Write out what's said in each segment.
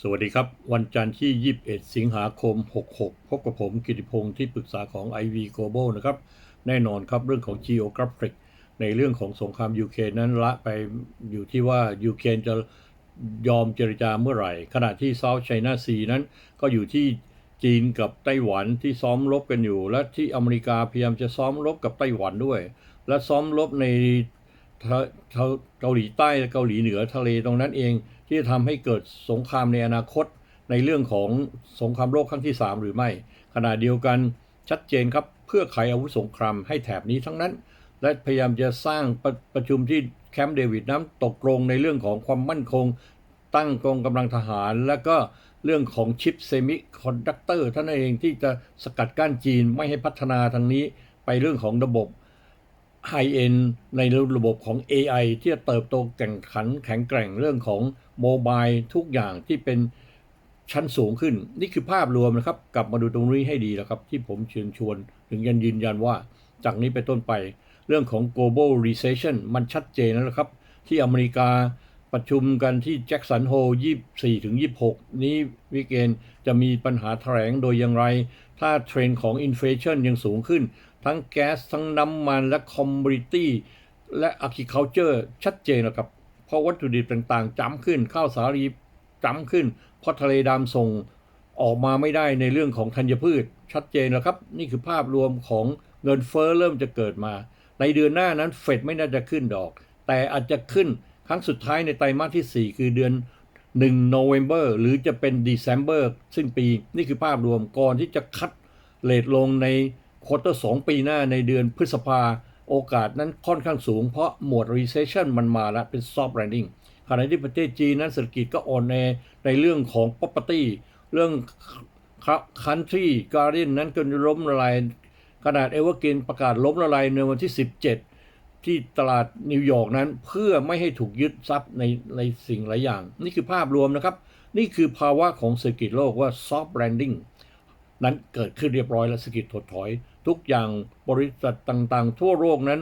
สวัสดีครับ วันจันทร์ที่ 21 สิงหาคม 66 พบกับผมกิติพงศ์ที่ปรึกษาของ IV Global นะครับ แน่นอนครับเรื่องของ Geographic ในเรื่องของสงครามยูเครนนั้นละไปอยู่ที่ว่ายูเครนจะยอมเจรจาเมื่อไหร่ ขณะที่ South China Sea นั้นก็อยู่ที่จีนกับไต้หวันที่ซ้อมรบกันอยู่ และที่อเมริกาพยายามจะซ้อมรบกับไต้หวันด้วย และซ้อมรบในเกาหลีใต้และเกาหลีเหนือทะเลตรงนั้นเอง ที่จะทำให้เกิดสงครามในอนาคตในเรื่องของสงครามโลกครั้งที่ 3 หรือไม่ ขณะเดียวกันชัดเจนครับเพื่อขายอาวุธสงครามให้แถบนี้ทั้งนั้น และพยายามจะสร้างประประชุมที่แคมป์เดวิดนั้นตกลงในเรื่องของความมั่นคง ตั้งกองกำลังทหาร และก็เรื่องของชิปเซมิคอนดักเตอร์ท่านเองที่จะสกัดกั้นจีนไม่ให้พัฒนาทางนี้ไปเรื่องของระบบ ไฮเอ็นในระบบของ AI ที่จะเติบโตแข่งขันแข็งแกร่งเรื่องของโมบายทุกอย่างที่เป็นชั้นสูงขึ้น นี่คือภาพรวมนะครับ กลับมาดูตรงนี้ให้ดีนะครับ ที่ผมเชิญชวน ถึงยันยืนยันว่า จากนี้ไปต้นไป เรื่องของ global recession มันชัดเจนแล้วนะครับ ที่อเมริกาประชุมกันที่แจ็คสันโฮ24ถึง26 นี้วิกเกนจะมีปัญหาแถลงโดยอย่างไร ถ้าเทรนด์ของอินฟลชันยังสูงขึ้น ทั้งแก๊สทั้งน้ำมันและคอมมูนิตี้และอะคิเคาเจอร์ชัดเจนแล้วครับ เพราะวัตถุดิบต่างๆจ้ำขึ้น ข้าวสาลีจ้ำขึ้น เพราะทะเลดำส่งออกมาไม่ได้ในเรื่องของธัญพืช ชัดเจนแล้วครับ นี่คือภาพรวมของเงินเฟ้อเริ่มจะเกิดมา ในเดือนหน้านั้นเฟดไม่น่าจะขึ้นดอก แต่อาจจะขึ้นครั้งสุดท้ายในไตรมาสที่ 4 คือเดือน1โนเวม ber หรือจะเป็น December สิ้นปี นี่คือภาพรวมก่อนที่จะคัดเลทลงใน ควอเตอร์สปีหน้าในเดือนพฤษภาโอกาสนั้นค่อนข้างสูงเพราะหมวด recession มันมาแล้วเป็น soft landing ขณะที่ประเทศจีนนั้นเศรษฐกิจก็อ่อนแอในเรื่องของ property เรื่อง country garden นั้นก็ล้มละลายขนาดเอเวอร์เกนประกาศล้มละลายในวันที่ 17 ที่ตลาดนิวยอร์กนั้นเพื่อไม่ให้ถูกยึดทรัพย์ในในสิ่งหลายอย่าง นี่คือภาพรวมนะครับ นี่คือภาวะของเศรษฐกิจโลกว่า soft landing นั้นเกิดขึ้นเรียบร้อยแล้วเศรษฐกิจถดถอย ทุกอย่างบริษัทต่างๆ ทั่วโลกนั้น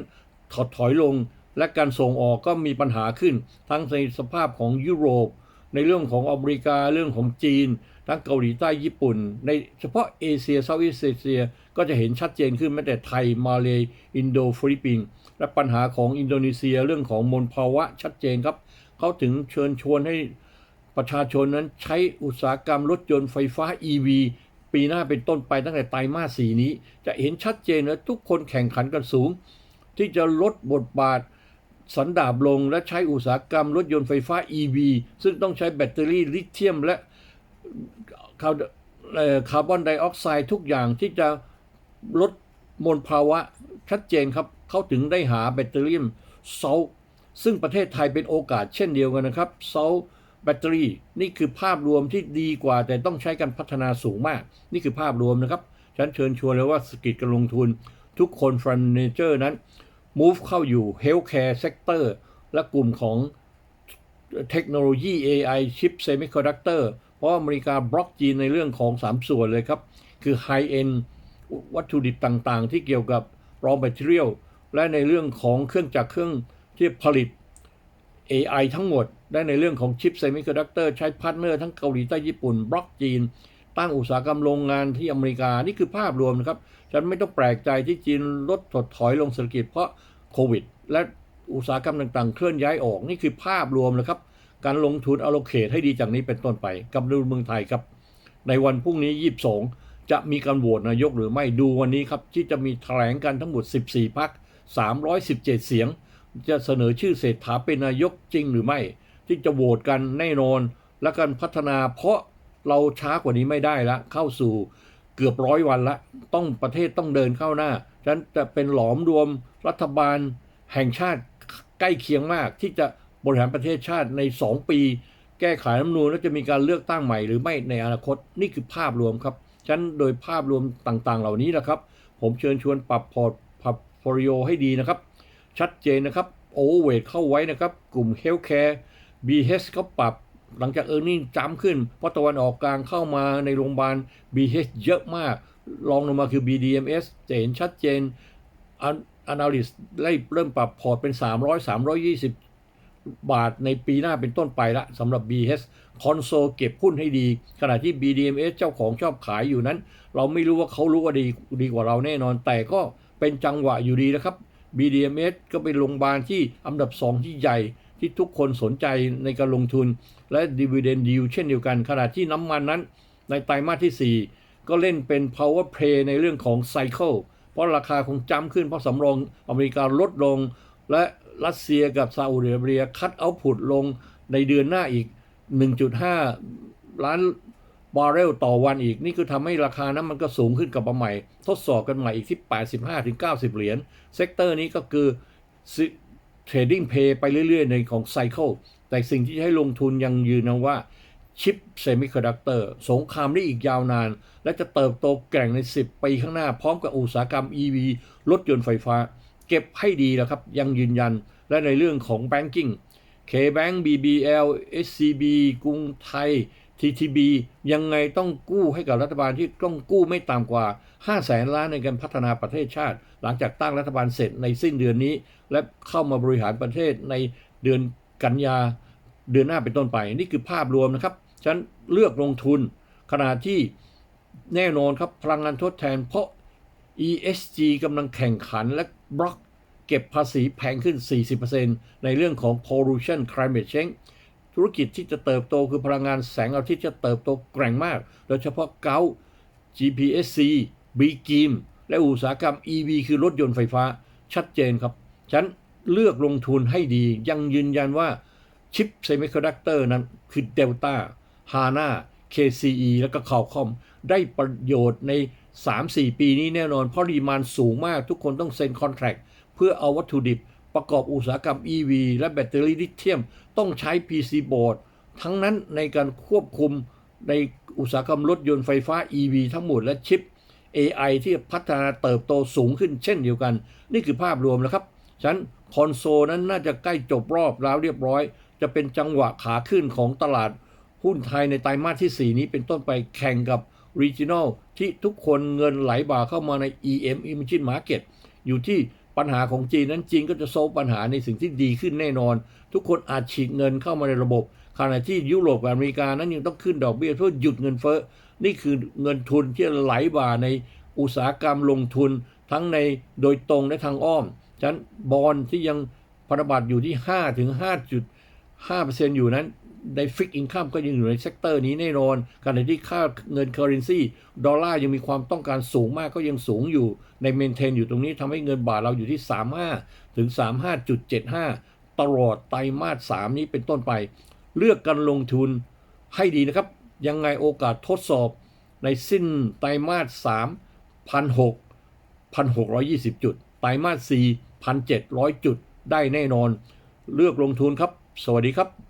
ถดถอยลง และการส่งออกก็มีปัญหาขึ้น ทั้งในสภาพของยุโรป ในเรื่องของอเมริกาเรื่องของจีน ทั้งเกาหลีใต้ญี่ปุ่น ในเฉพาะเอเชียเซาท์อีสเอเชียก็จะเห็นชัดเจนขึ้นแม้แต่ไทยมาเลยอินโดฟิลิปปินส์และปัญหาของอินโดนีเซียเรื่องของมลภาวะชัดเจนครับเขาถึงเชิญชวนให้ประชาชนนั้นใช้อุตสาหกรรมรถยนต์ไฟฟ้า EV ปีหน้าเป็นต้นไปตั้งแต่ไตรมาสสีนี้ จะเห็นชัดเจนว่าทุกคนแข่งขันกันสูง ที่จะลดบทบาทสันดาบลงและใช้อุตสาหกรรมรถยนต์ไฟฟ้า EV ซึ่งต้องใช้แบตเตอรี่ลิเธียมและคาร์บอนไดออกไซด์ทุกอย่างที่จะลดมลภาวะชัดเจนครับ เขาถึงได้หาแบตเตอรี่เซลซึ่งประเทศไทยเป็นโอกาสเช่นเดียวกันนะครับเซล แบตเตอรี่นี่คือภาพรวมที่ดีกว่า แต่ต้องใช้การพัฒนาสูงมาก นี่คือภาพรวมนะครับ ฉันเชิญชวนเลยว่าสกิจการลงทุน ทุกคนฟรันเนเจอร์นั้น move เข้าอยู่ healthcare sector และกลุ่มของเทคโนโลยี AI ชิป semiconductor เพราะอเมริกาบล็อกจีนในเรื่องของ 3 ส่วนเลยครับ คือ high end วัตถุดิบต่างๆ ที่เกี่ยวกับ raw material และในเรื่องของเครื่องจักรเครื่องที่ผลิต AI ทั้งหมด ได้ในเรื่องของชิปเซมิคอนดักเตอร์ใช้พาร์ทเนอร์ทั้งเกาหลีใต้ญี่ปุ่น บล็อกจีน ตั้งอุตสาหกรรมโรงงานที่อเมริกา นี่คือภาพรวมนะครับ ฉันไม่ต้องแปลกใจที่จีนลดถดถอยลงเศรษฐกิจเพราะโควิด และอุตสาหกรรมต่างๆ เคลื่อนย้ายออก นี่คือภาพรวมนะครับ การลงทุนอ l ลเค e ให้ดีจากนี้เป็นต้นไปกับดูเมืองไทยครับ ในวันพรุ่งนี้ 22 จะมีการโหวตนายกหรือไม่ดูวันนี้ครับที่จะมีแถลงกันทั้งหมด 14พัก317 เสียง จะเสนอชื่อเศรษฐาเป็นนายกจริงหรือไม่ ที่จะโหวตกันแน่นอน และการพัฒนาเพราะเราช้ากว่านี้ไม่ได้ละ เข้าสู่เกือบร้อยวันละ ต้องประเทศต้องเดินเข้าหน้าฉะนั้นจะเป็นหลอมรวมรัฐบาลแห่งชาติใกล้เคียงมาก ที่จะบริหารประเทศชาติใน 2 ปี แก้ไขรัฐมนูญแล้วจะมีการเลือกตั้งใหม่หรือไม่ในอนาคตนี่คือภาพรวมครับฉะนั้นโดยภาพรวมต่างๆ เหล่านี้นะครับ ผมเชิญชวนปรับพอร์ตปรับพอริโอให้ดีนะครับ ชัดเจนนะครับโอเวอร์เวทเข้าไว้นะครับ กลุ่มเฮลท์แคร์ BH เขาปรับหลังจากเออร์น็งจ้ำขึ้น เพราะตะวันออกกลางเข้ามาในโรงพยาบาล BH เยอะมากลองลงมาคือ BDMS จะเห็นชัดเจน Analyst ได้เริ่มปรับพอร์ตเป็น 300 320 บาทในปีหน้าเป็นต้นไปละสำหรับ BH คอนโซลเก็บหุ้นให้ดี ขณะที่ BDMs เจ้าของชอบขายอยู่นั้น เราไม่รู้ว่าเขารู้ว่าดีดีกว่าเราแน่นอนแต่ก็เป็นจังหวะอยู่ดีนะครับ BDMs ก็เป็นโรงพยาบาลที่อันดับ 2 ที่ใหญ่ที่ทุกคนสนใจในการลงทุนและ Dividend Yield เช่นเดียวกัน ขณะที่น้ำมันนั้น ในไตรมาสที่ 4 ก็เล่นเป็น power play ในเรื่องของ cycle เพราะราคาคงจำขึ้นเพราะสำรองอเมริกาลดลง และรัสเซียกับซาอุดิอาระเบียคัดเอาพุตลงในเดือนหน้าอีก 1.5 ล้าน บาร์เรลต่อวันอีก นี่คือทำให้ราคานั้นมันก็สูงขึ้นกับมาใหม่ ทดสอบกันใหม่อีกที่ 85-90 เหรียญ เซกเตอร์นี้ก็คือเทรดดิ้งเพย์ไปเรื่อยๆ ในของไซเคิลแต่สิ่งที่ให้ลงทุนยังยืนนะว่าชิปเซมิคอนดักเตอร์สงครามได้อีกยาวนาน และจะเติบโตแกร่งใน 10 ปีข้างหน้า พร้อมกับอุตสาหกรรม EV รถยนต์ไฟฟ้า เก็บให้ดีแล้วครับ ยังยืนยันและในเรื่องของ Banking K-Bank BBL SCB กรุงไทย TTB ยังไงต้องกู้ให้กับรัฐบาลที่ต้องกู้ไม่ต่ำกว่า 5 แสนล้านในการพัฒนาประเทศชาติ หลังจากตั้งรัฐบาลเสร็จในสิ้นเดือนนี้ และเข้ามาบริหารประเทศในเดือนกันยาเดือนหน้าเป็นต้นไป นี่คือภาพรวมนะครับฉันเลือกลงทุนขณะที่แน่นอนครับพลังงานทดแทน เพราะ ESG กำลังแข่งขันและบล็อกเก็บภาษีแพงขึ้น 40%ในเรื่องของ pollution climate change ธุรกิจที่จะเติบโตคือพลังงานแสงอาทิตย์จะเติบโตแกร่งมาก โดยเฉพาะเกา GPSC b g i m และอุตสาหกรรม EV คือรถยนต์ไฟฟ้าชัดเจนครับ ฉันเลือกลงทุนให้ดี ยังยืนยันว่าชิปเซมิคอนดักเตอร์นั้นคือเดลต้าฮาน่า KCE แล้วก็คอลคอมได้ประโยชน์ใน 3-4 ปีนี้แน่นอน เพราะดีมานสูงมากทุกคนต้องเซ็นคอนแท c เพื่อเอาวัตถุดิบ ประกอบอุตสาหกรรม EV และแบตเตอรี่ลิเธียมต้องใช้ PC board ทั้งนั้นในการควบคุมในอุตสาหกรรมรถยนต์ไฟฟ้า EV ทั้งหมดและชิป AI ที่พัฒนาเติบโตสูงขึ้นเช่นเดียวกัน นี่คือภาพรวมแล้วครับฉะนั้นคอนโซลนั้นน่าจะใกล้จบรอบแล้วเรียบร้อย จะเป็นจังหวะขาขึ้นของตลาดหุ้นไทยในไตรมาสที่ 4 นี้เป็นต้นไปแข่งกับ Regional ที่ทุกคนเงินไหลบ่าเข้ามาใน EM Emerging Market อยู่ที่ ปัญหาของจีนนั้นจีนก็จะโซฟปัญหาในสิ่งที่ดีขึ้นแน่นอน ทุกคนอาจฉีดเงินเข้ามาในระบบ ขณะที่ยุโรปกับอเมริกานั้นยังต้องขึ้นดอกเบี้ยเพื่อหยุดเงินเฟ้อนี่คือเงินทุนที่ไหลบ่าในอุตสาหกรรมลงทุนทั้งในโดยตรงและทางอ้อมฉะนั้นบอลที่ยังพันธบัตรอยู่ที่5ถึง5.5%อยู่นั้น ในฟิกอินคัมก็ยังอยู่ในเซกเตอร์นี้แน่นอนขณะที่ค่าเงินเคอร์เรนซีดอลลาร์ยังมีความต้องการสูงมากก็ยังสูงอยู่ในเมนเทนอยู่ตรงนี้ทำให้เงินบาทเราอยู่ที่ 35 ถึง 35.75 ตลอดไตรมาส 3 นี้เป็นต้นไป เลือกการลงทุนให้ดีนะครับ ยังไงโอกาสทดสอบในสิ้นไตรมาส 3 1,600 1,620 จุด ไตรมาส 4 1,700 จุด ได้แน่นอน เลือกลงทุนครับ สวัสดีครับ